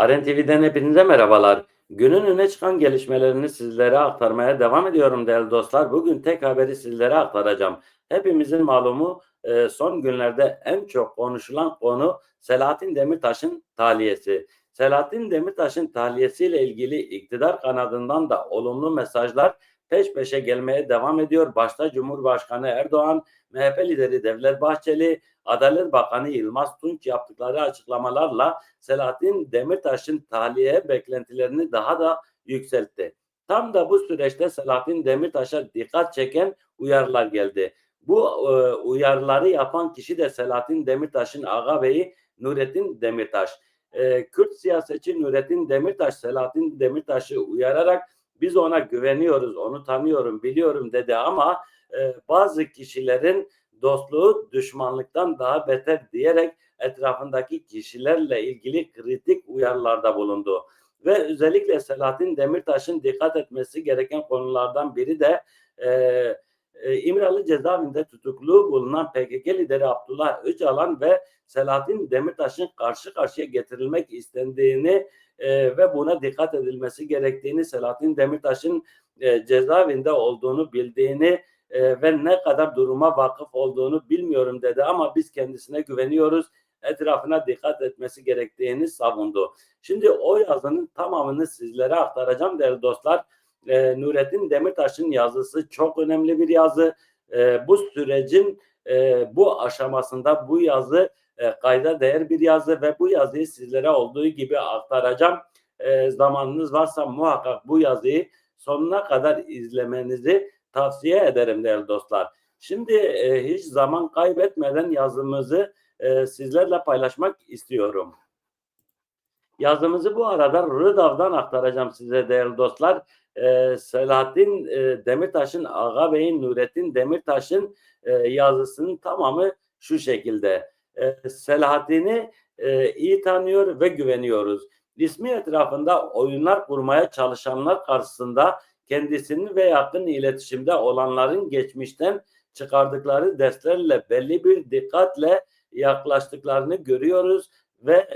Aren TV'den hepinize merhabalar. Günün öne çıkan gelişmelerini sizlere aktarmaya devam ediyorum değerli dostlar. Bugün tek haberi sizlere aktaracağım. Hepimizin malumu e, son günlerde en çok konuşulan konu Selahattin Demirtaş'ın tahliyesi. Selahattin Demirtaş'ın tahliyesiyle ilgili iktidar kanadından da olumlu mesajlar peş peşe gelmeye devam ediyor. Başta Cumhurbaşkanı Erdoğan, MHP lideri Devlet Bahçeli, Adalet Bakanı Yılmaz Tunç yaptıkları açıklamalarla Selahattin Demirtaş'ın tahliye beklentilerini daha da yükseltti. Tam da bu süreçte Selahattin Demirtaş'a dikkat çeken uyarılar geldi. Bu e, uyarıları yapan kişi de Selahattin Demirtaş'ın ağabeyi Nurettin Demirtaş. E, Kürt siyasetçi Nurettin Demirtaş Selahattin Demirtaş'ı uyararak biz ona güveniyoruz, onu tanıyorum, biliyorum dedi ama e, bazı kişilerin dostluğu düşmanlıktan daha beter diyerek etrafındaki kişilerle ilgili kritik uyarılarda bulundu. Ve özellikle Selahattin Demirtaş'ın dikkat etmesi gereken konulardan biri de e, e, İmralı cezaevinde tutuklu bulunan PKK lideri Abdullah Öcalan ve Selahattin Demirtaş'ın karşı karşıya getirilmek istendiğini e, ve buna dikkat edilmesi gerektiğini Selahattin Demirtaş'ın e, cezaevinde olduğunu bildiğini e, ve ne kadar duruma vakıf olduğunu bilmiyorum dedi ama biz kendisine güveniyoruz. Etrafına dikkat etmesi gerektiğini savundu. Şimdi o yazının tamamını sizlere aktaracağım değerli dostlar. E, Nurettin Demirtaş'ın yazısı çok önemli bir yazı. E, bu sürecin e, bu aşamasında bu yazı e, kayda değer bir yazı ve bu yazıyı sizlere olduğu gibi aktaracağım. E, zamanınız varsa muhakkak bu yazıyı sonuna kadar izlemenizi tavsiye ederim değerli dostlar. Şimdi e, hiç zaman kaybetmeden yazımızı e, sizlerle paylaşmak istiyorum. Yazımızı bu arada Rıdav'dan aktaracağım size değerli dostlar. E, Selahattin e, Demirtaş'ın, Ağabey'in Nurettin Demirtaş'ın e, yazısının tamamı şu şekilde. E, Selahattin'i e, iyi tanıyor ve güveniyoruz. İsmi etrafında oyunlar kurmaya çalışanlar karşısında kendisinin ve yakın iletişimde olanların geçmişten çıkardıkları derslerle belli bir dikkatle yaklaştıklarını görüyoruz ve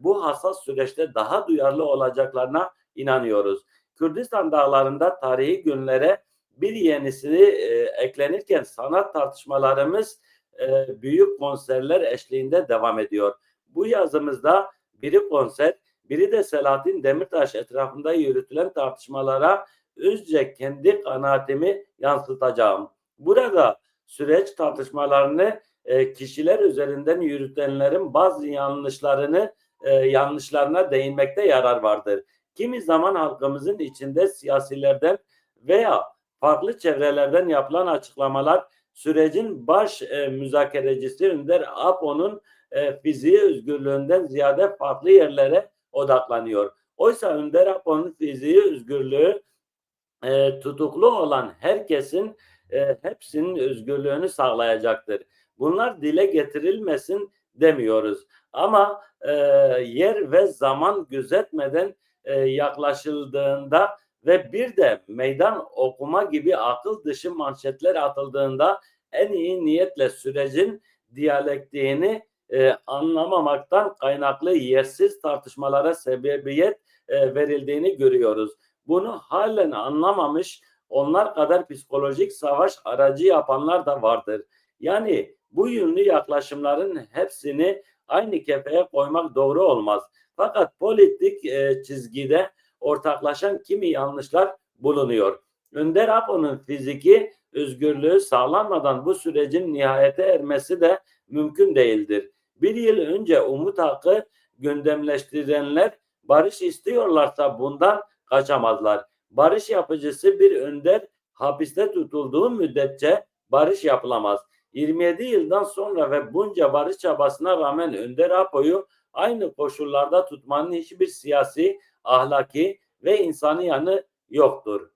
bu hassas süreçte daha duyarlı olacaklarına inanıyoruz. Kürdistan dağlarında tarihi günlere bir yenisini e, eklenirken sanat tartışmalarımız e, büyük konserler eşliğinde devam ediyor. Bu yazımızda biri konser, biri de Selahattin Demirtaş etrafında yürütülen tartışmalara özce kendi kanaatimi yansıtacağım. Burada süreç tartışmalarını e, kişiler üzerinden yürütenlerin bazı yanlışlarını e, yanlışlarına değinmekte yarar vardır. Kimi zaman halkımızın içinde siyasilerden veya farklı çevrelerden yapılan açıklamalar sürecin baş e, müzakerecisi Önder Apo'nun e, fiziği özgürlüğünden ziyade farklı yerlere odaklanıyor. Oysa Önder Apo'nun fiziği özgürlüğü e, tutuklu olan herkesin e, hepsinin özgürlüğünü sağlayacaktır. Bunlar dile getirilmesin demiyoruz. Ama e, yer ve zaman gözetmeden e, yaklaşıldığında ve bir de meydan okuma gibi akıl dışı manşetler atıldığında en iyi niyetle sürecin diyalektiğini e, anlamamaktan kaynaklı yersiz tartışmalara sebebiyet e, verildiğini görüyoruz. Bunu halen anlamamış onlar kadar psikolojik savaş aracı yapanlar da vardır. Yani bu yönlü yaklaşımların hepsini aynı kefeye koymak doğru olmaz. Fakat politik e, çizgide ortaklaşan kimi yanlışlar bulunuyor. Önder Apo'nun fiziki özgürlüğü sağlanmadan bu sürecin nihayete ermesi de mümkün değildir. Bir yıl önce Umut Hakkı gündemleştirenler barış istiyorlarsa bundan kaçamazlar. Barış yapıcısı bir önder hapiste tutulduğu müddetçe barış yapılamaz. 27 yıldan sonra ve bunca barış çabasına rağmen Önder Apo'yu aynı koşullarda tutmanın hiçbir siyasi, ahlaki ve insani yanı yoktur.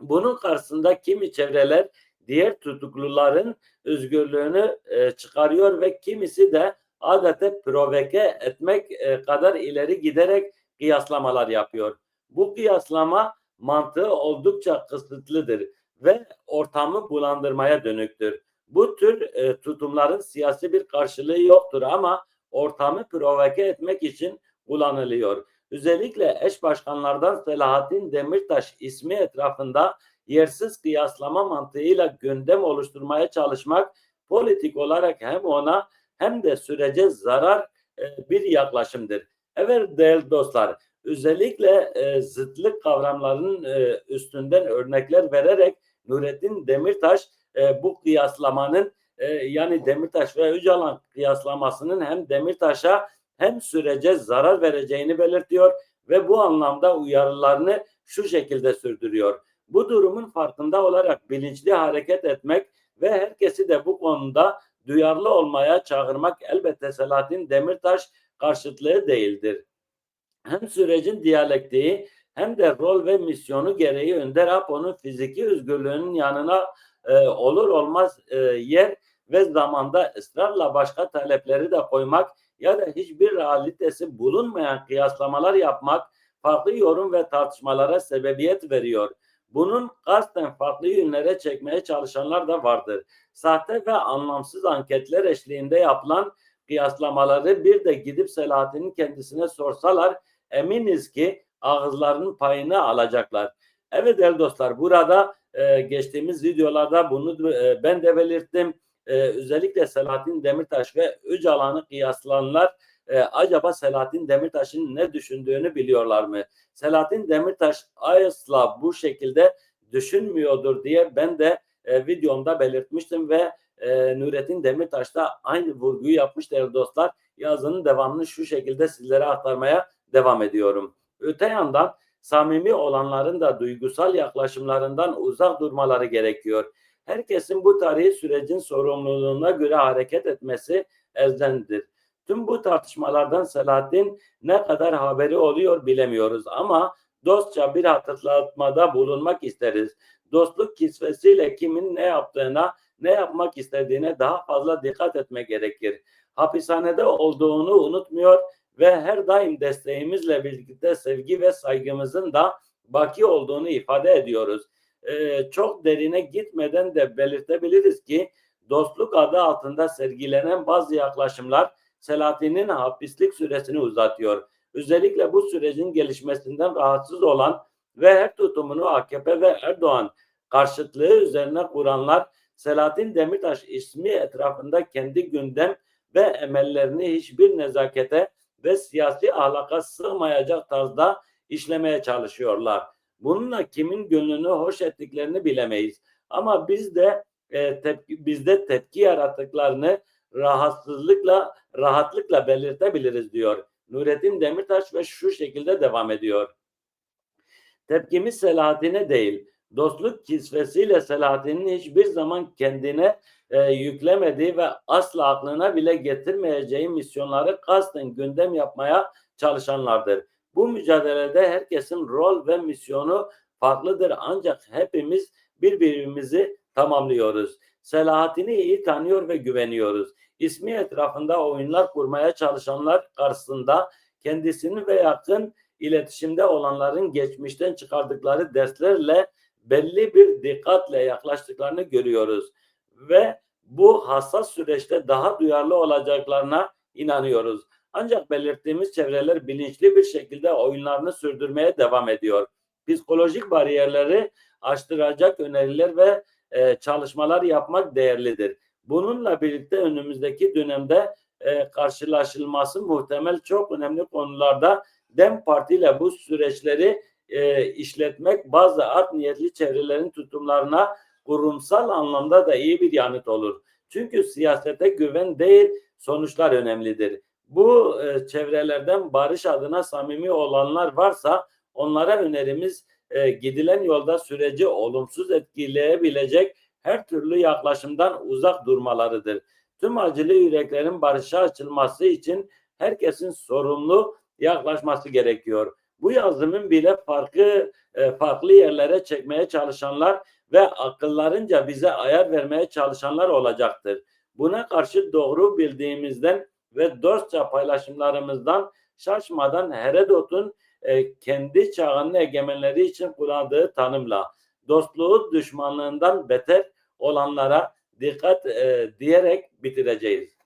Bunun karşısında kimi çevreler diğer tutukluların özgürlüğünü e, çıkarıyor ve kimisi de adete provoke etmek e, kadar ileri giderek kıyaslamalar yapıyor. Bu kıyaslama mantığı oldukça kısıtlıdır ve ortamı bulandırmaya dönüktür. Bu tür e, tutumların siyasi bir karşılığı yoktur ama ortamı provoke etmek için kullanılıyor. Özellikle eş başkanlardan Selahattin Demirtaş ismi etrafında yersiz kıyaslama mantığıyla gündem oluşturmaya çalışmak politik olarak hem ona hem de sürece zarar e, bir yaklaşımdır. Evet değerli dostlar, özellikle e, zıtlık kavramlarının e, üstünden örnekler vererek Nurettin Demirtaş bu kıyaslamanın e, yani Demirtaş ve Öcalan kıyaslamasının hem Demirtaş'a hem sürece zarar vereceğini belirtiyor ve bu anlamda uyarılarını şu şekilde sürdürüyor. Bu durumun farkında olarak bilinçli hareket etmek ve herkesi de bu konuda duyarlı olmaya çağırmak elbette Selahattin Demirtaş karşıtlığı değildir. Hem sürecin diyalektiği hem de rol ve misyonu gereği Önder Apo'nun fiziki özgürlüğünün yanına e, olur olmaz e, yer ve zamanda ısrarla başka talepleri de koymak ya da hiçbir realitesi bulunmayan kıyaslamalar yapmak farklı yorum ve tartışmalara sebebiyet veriyor. Bunun kasten farklı yönlere çekmeye çalışanlar da vardır. Sahte ve anlamsız anketler eşliğinde yapılan kıyaslamaları bir de gidip Selahattin'in kendisine sorsalar eminiz ki ağızlarının payını alacaklar. Evet değerli dostlar burada e, geçtiğimiz videolarda bunu e, ben de belirttim. E, özellikle Selahattin Demirtaş ve Öcalan'ı kıyaslananlar e, acaba Selahattin Demirtaş'ın ne düşündüğünü biliyorlar mı? Selahattin Demirtaş asla bu şekilde düşünmüyordur diye ben de e, videomda belirtmiştim ve e, Nurettin Demirtaş da aynı vurguyu yapmış değerli dostlar. Yazının devamını şu şekilde sizlere aktarmaya devam ediyorum. Öte yandan samimi olanların da duygusal yaklaşımlarından uzak durmaları gerekiyor. Herkesin bu tarihi sürecin sorumluluğuna göre hareket etmesi elzemdir. Tüm bu tartışmalardan Selahattin ne kadar haberi oluyor bilemiyoruz ama dostça bir hatırlatmada bulunmak isteriz. Dostluk kisvesiyle kimin ne yaptığına, ne yapmak istediğine daha fazla dikkat etmek gerekir. Hapishanede olduğunu unutmuyor ve her daim desteğimizle birlikte sevgi ve saygımızın da baki olduğunu ifade ediyoruz. Ee, çok derine gitmeden de belirtebiliriz ki dostluk adı altında sergilenen bazı yaklaşımlar Selahattin'in hapislik süresini uzatıyor. Özellikle bu sürecin gelişmesinden rahatsız olan ve her tutumunu AKP ve Erdoğan karşıtlığı üzerine kuranlar Selahattin Demirtaş ismi etrafında kendi gündem ve emellerini hiçbir nezakete ve siyasi ahlaka sığmayacak tarzda işlemeye çalışıyorlar. Bununla kimin gönlünü hoş ettiklerini bilemeyiz. Ama biz de e, tepki, bizde tepki yarattıklarını rahatsızlıkla rahatlıkla belirtebiliriz diyor. Nurettin Demirtaş ve şu şekilde devam ediyor. Tepkimiz Selahattin'e değil, dostluk kisvesiyle Selahattin'in hiçbir zaman kendine e, yüklemediği ve asla aklına bile getirmeyeceği misyonları kasten gündem yapmaya çalışanlardır. Bu mücadelede herkesin rol ve misyonu farklıdır ancak hepimiz birbirimizi tamamlıyoruz. Selahattin'i iyi tanıyor ve güveniyoruz. İsmi etrafında oyunlar kurmaya çalışanlar karşısında kendisini ve yakın iletişimde olanların geçmişten çıkardıkları derslerle belli bir dikkatle yaklaştıklarını görüyoruz ve bu hassas süreçte daha duyarlı olacaklarına inanıyoruz. Ancak belirttiğimiz çevreler bilinçli bir şekilde oyunlarını sürdürmeye devam ediyor. Psikolojik bariyerleri aştıracak öneriler ve e, çalışmalar yapmak değerlidir. Bununla birlikte önümüzdeki dönemde e, karşılaşılması muhtemel çok önemli konularda DEM Parti ile bu süreçleri e, işletmek bazı art niyetli çevrelerin tutumlarına kurumsal anlamda da iyi bir yanıt olur. Çünkü siyasete güven değil sonuçlar önemlidir. Bu e, çevrelerden barış adına samimi olanlar varsa onlara önerimiz e, gidilen yolda süreci olumsuz etkileyebilecek her türlü yaklaşımdan uzak durmalarıdır. Tüm acılı yüreklerin barışa açılması için herkesin sorumlu yaklaşması gerekiyor. Bu yazımın bile farklı e, farklı yerlere çekmeye çalışanlar ve akıllarınca bize ayar vermeye çalışanlar olacaktır. Buna karşı doğru bildiğimizden ve dostça paylaşımlarımızdan şaşmadan Herodot'un e, kendi çağının egemenleri için kullandığı tanımla dostluğu düşmanlığından beter olanlara dikkat e, diyerek bitireceğiz.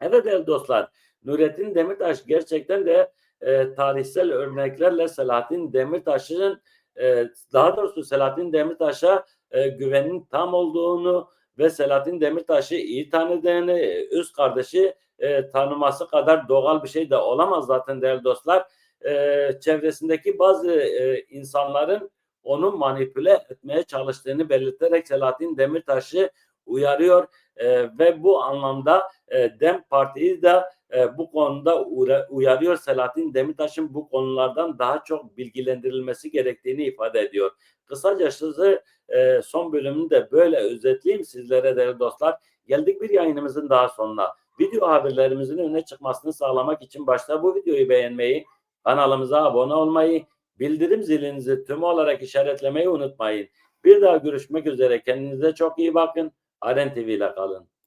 Evet değerli dostlar, Nurettin Demirtaş gerçekten de e, tarihsel örneklerle Selahattin Demirtaş'ın e, daha doğrusu Selahattin Demirtaş'a e, güvenin tam olduğunu ve Selahattin Demirtaş'ı iyi tanıdığını, üst kardeşi e, tanıması kadar doğal bir şey de olamaz zaten değerli dostlar. E, çevresindeki bazı e, insanların onu manipüle etmeye çalıştığını belirterek Selahattin Demirtaş'ı uyarıyor e, ve bu anlamda e, Dem Parti'yi de e, bu konuda uyarıyor. Selahattin Demirtaş'ın bu konulardan daha çok bilgilendirilmesi gerektiğini ifade ediyor. Kısacası e, son bölümünü de böyle özetleyeyim sizlere değerli dostlar. Geldik bir yayınımızın daha sonuna. Video haberlerimizin öne çıkmasını sağlamak için başta bu videoyu beğenmeyi, kanalımıza abone olmayı, bildirim zilinizi tüm olarak işaretlemeyi unutmayın. Bir daha görüşmek üzere. Kendinize çok iyi bakın. Aren TV ile kalın.